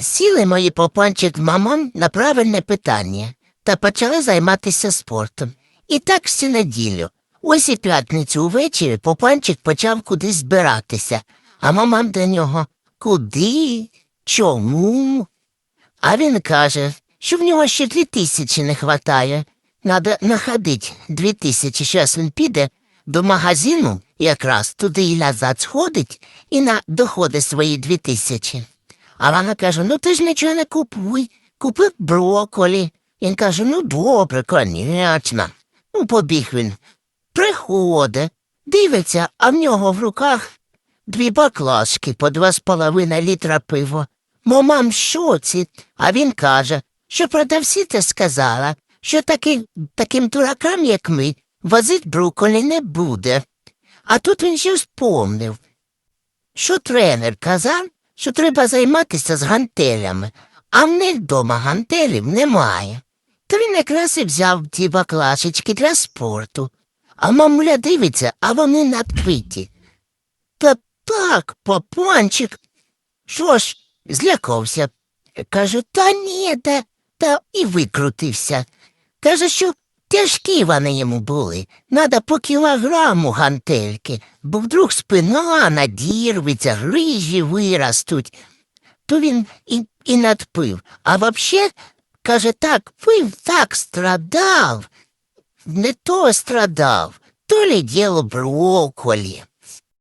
Сіли мої попанчик мамон на правильне питання та почали займатися спортом. І так всю неділю. Ось і п'ятницю увечері попанчик почав кудись збиратися, а мама до нього Куди? Чому? А він каже, що в нього ще дві тисячі не хватає. Надо находить дві тисячі. Щас він піде до магазину, якраз туди і назад сходить і на доходи свої дві тисячі. А вона каже: ну ти ж нічого не купуй, купи броколі. Він каже, ну добре, конечно. Ну, побіг він. Приходить, дивиться, а в нього в руках дві баклажки по два з половиною літра пива. Мамам в шоці, а він каже, що продавсіця сказала, що таки, таким дуракам, як ми, возить брокколі не буде. А тут він ще вспомнив, що тренер казав, що треба займатися з гантелями, а в них вдома гантелів немає. То він якраз і взяв ті баклашечки для спорту. А мамуля дивиться, а вони надпиті. Та так, папанчик. Що ж, злякався. Каже, та ні, та, та і викрутився. Каже, що тяжкі вони йому були. Надо по кілограму гантельки, бо вдруг спина надірветься, грижі виростуть. То він і, і надпив. А вообще, каже, так, пив так страдав. Не то страдав, то ли діло брокколі.